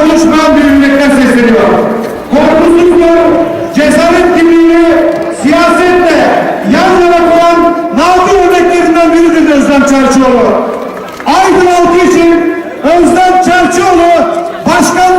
konuşmayan bir ümmetten sesleniyor. Korkusuzluğu, cesaret kimliğini siyasetle yan yana koyan nafi örneklerinden biridir Özlem Çerçioğlu. Aydın halkı için Özlem Çerçioğlu başkan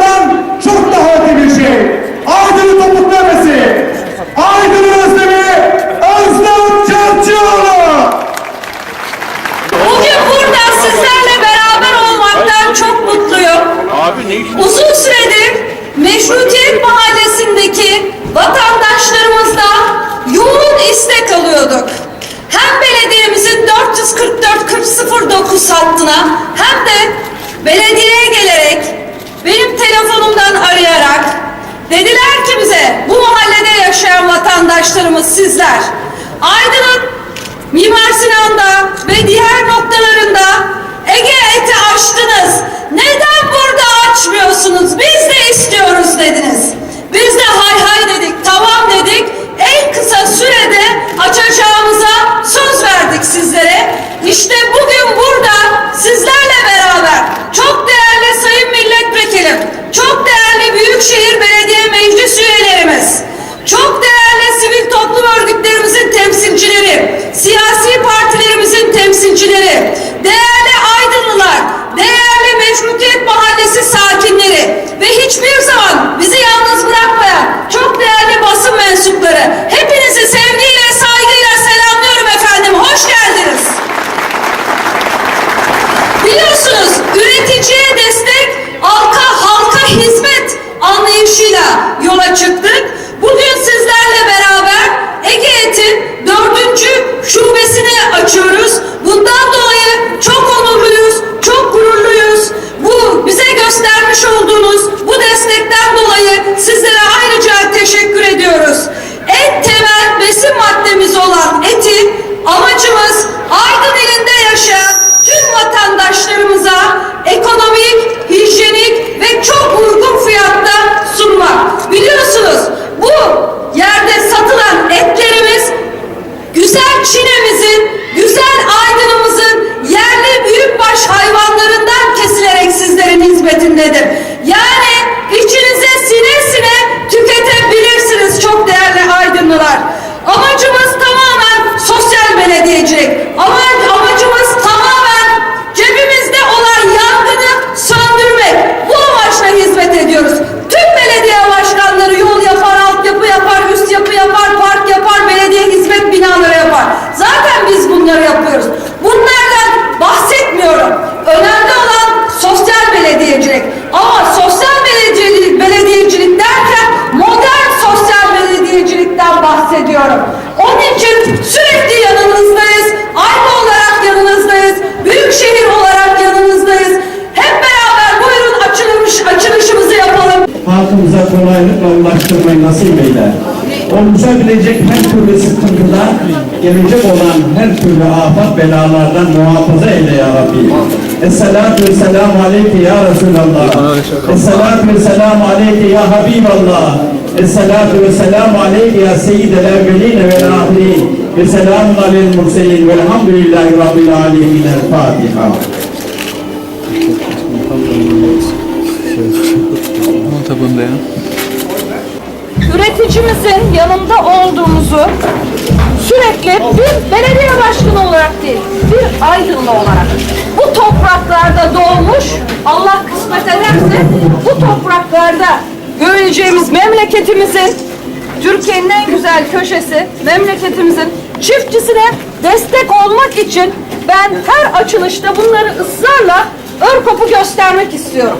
vatandaşlarımız sizler Aydın'ın Mimar Sinan'da ve diğer noktalarında Ege eti açtınız. Neden burada açmıyorsunuz? Biz de istiyoruz dediniz. Biz de hay hay dedik, tamam dedik. En kısa sürede açacağımıza значит, hizmetindedir. Yani içinize sine sine tüketebilirsiniz çok değerli Aydınlılar. Amacımız tamamen sosyal belediyecilik. Kolaylıkla ulaştırmayı nasip eyler. Olabilecek her türlü sıkıntıdan, gelecek olan her türlü afet belalardan muhafaza eyle ya Rabbi. Esselatu ve selamu aleyke ya Resulallah. Esselatu ve selamu aleyke ya Habiballah. Esselatu ve selamu aleyke ya Seyyidel evveline ve ahirin. Ve selamun aleyhi murselin velhamdülillahi rabbil alemin. El Fatiha. Tabunda ya. Üreticimizin yanında olduğumuzu sürekli bir belediye başkanı olarak değil, bir Aydınlı olarak bu topraklarda doğmuş, Allah kısmet ederse bu topraklarda göreceğimiz memleketimizin Türkiye'nin en güzel köşesi, memleketimizin çiftçisine destek olmak için ben her açılışta bunları ısrarla Örkop'u göstermek istiyorum.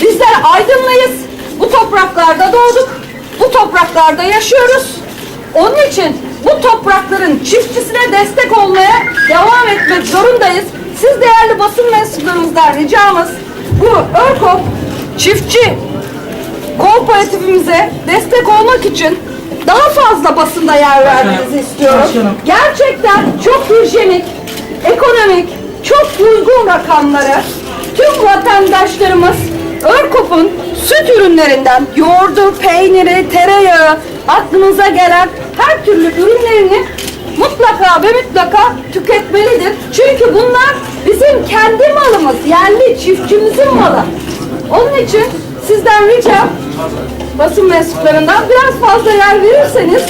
Bizler Aydınlıyız. Bu topraklarda doğduk. Bu topraklarda yaşıyoruz. Onun için bu toprakların çiftçisine destek olmaya devam etmek zorundayız. Siz değerli basın mensuplarımızdan ricamız bu Örkop çiftçi kooperatifimize destek olmak için daha fazla basında yer vermenizi istiyorum. Gerçekten çok hijyenik, ekonomik, çok uygun rakamları tüm vatandaşlarımız Örkop'un süt ürünlerinden yoğurdu, peyniri, tereyağı, aklınıza gelen her türlü ürünlerini mutlaka ve mutlaka tüketmelidir. Çünkü bunlar bizim kendi malımız, yerli çiftçimizin malı. Onun için sizden ricam basın mensuplarından biraz fazla yer verirseniz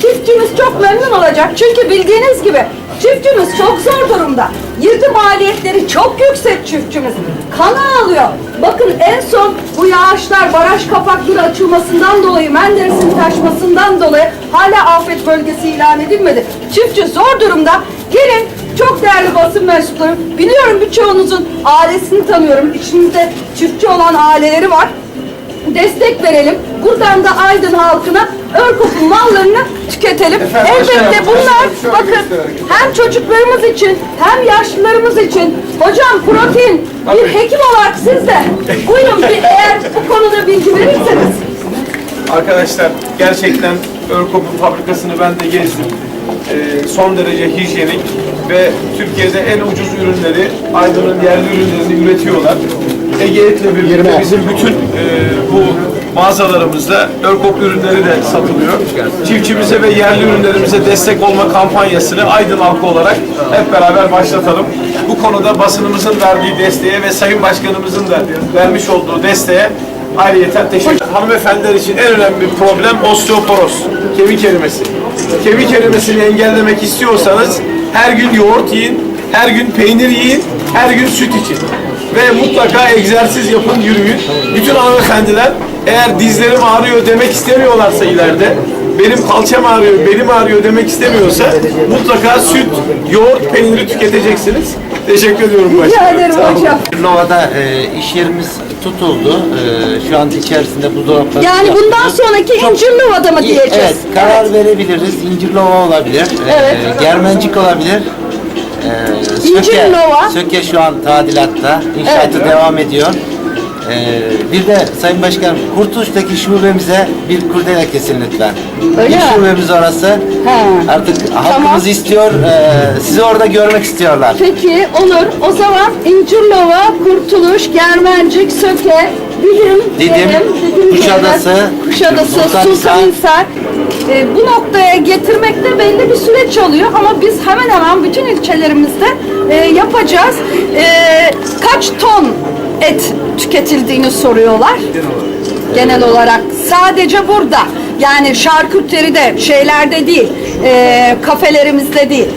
Çiftçimiz çok memnun olacak. Çünkü bildiğiniz gibi çiftçimiz çok zor durumda. Girdi maliyetleri çok yüksek çiftçimiz. Kana alıyor. Bakın en son bu yağışlar baraj kapakları açılmasından dolayı, Menderes'in taşmasından dolayı hala afet bölgesi ilan edilmedi. Çiftçi zor durumda. Gelin çok değerli basın mensupları. Biliyorum birçoğunuzun ailesini tanıyorum. İçimizde çiftçi olan aileleri var destek verelim. Buradan da Aydın halkına Örkok'un mallarını tüketelim. Elbette bunlar bakın hem çocuklarımız için hem yaşlılarımız için hocam protein bir hekim olarak siz de buyurun bir eğer bu konuda bilgi verirseniz. Arkadaşlar gerçekten Örkop'un fabrikasını ben de gezdim. Ee, son derece hijyenik ve Türkiye'de en ucuz ürünleri, Aydın'ın yerli ürünlerini üretiyorlar. Ege Et'le birlikte bizim bütün e, bu mağazalarımızda Örkop ürünleri de satılıyor. Çiftçimize ve yerli ürünlerimize destek olma kampanyasını Aydın halkı olarak hep beraber başlatalım. Bu konuda basınımızın verdiği desteğe ve Sayın Başkanımızın da vermiş olduğu desteğe Ayrıyeten teşekkür Hanımefendiler için en önemli problem osteoporoz, kemik erimesi. Kemik erimesini engellemek istiyorsanız her gün yoğurt yiyin, her gün peynir yiyin, her gün süt için. Ve mutlaka egzersiz yapın, yürüyün. Bütün hanımefendiler eğer dizlerim ağrıyor demek istemiyorlarsa ileride, benim kalçam ağrıyor, belim ağrıyor demek istemiyorsa mutlaka süt, yoğurt, peyniri tüketeceksiniz. Teşekkür ediyorum Rica başkanım. ederim Sağ olun. hocam. Nova'da e, iş yerimiz tutuldu. E, şu an içerisinde buzdolapları Yani bundan yapıyoruz. sonraki İncirlova'da mı diyeceğiz? Evet, karar verebiliriz. İncirlova olabilir. e, Evet. Germencik olabilir. E, İncirlova. Söke şu an tadilatta. İnşaatı Evet. devam ediyor. E, bir de Sayın Başkanım, Kurtuluş'taki şubemize bir kurdele kesin lütfen. Öyle bir mi? şubemiz orası. He. Artık halkımız istiyor. e, sizi orada görmek istiyorlar. Peki olur. O zaman İncirlova, Kurtuluş, Germencik, Söke, Didim, Didim, Didim Kuşadası, Kuşadası, Sultanhisar. Sultanhisar. Ee, bu noktaya getirmekte belli bir süreç alıyor ama biz hemen hemen bütün ilçelerimizde e, yapacağız. E, kaç ton et tüketildiğini soruyorlar. Genel olarak sadece burada. Yani şarküteride, şeylerde değil, e, kafelerimizde değil.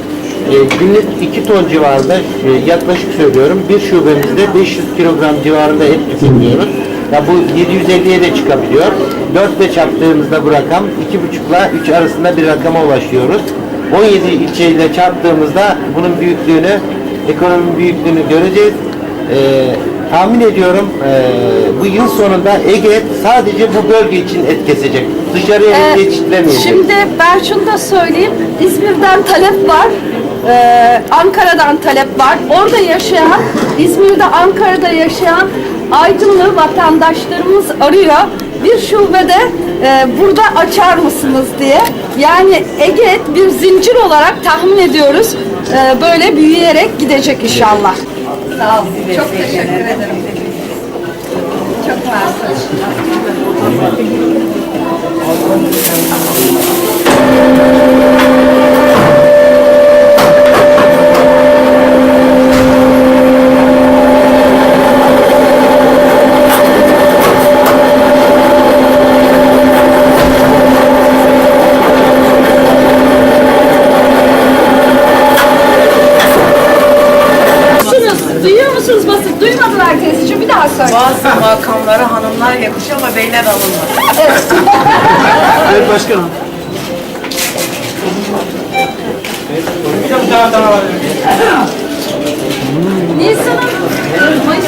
E, günlük 2 ton civarında e, yaklaşık söylüyorum bir şubemizde 500 kilogram civarında et tüketiyoruz. Ya bu 750'ye de çıkabiliyor. 4 ile çarptığımızda bu rakam 2,5 ile 3 arasında bir rakama ulaşıyoruz. 17 ilçeyle çarptığımızda bunun büyüklüğünü, ekonominin büyüklüğünü göreceğiz. E, tahmin ediyorum e, bu yıl sonunda Ege sadece bu bölge için et kesecek. Dışarıya Ee, yetiştiremeyecek. Şimdi ben şunu da söyleyeyim. İzmir'den talep var. Ee, Ankara'dan talep var. Orada yaşayan, İzmir'de, Ankara'da yaşayan Aydınlı vatandaşlarımız arıyor. Bir şubede e, burada açar mısınız diye. Yani Ege bir zincir olarak tahmin ediyoruz. Ee, böyle büyüyerek gidecek inşallah. Sağ olun. Çok teşekkür ederim. Çok mersi. Musunuz? Duymadılar teyzeciğim. Bir daha söyle. Bazı makamlara hanımlar yakışıyor ama beyler alınmaz. Evet başkanım. Nisan'ın Mayıs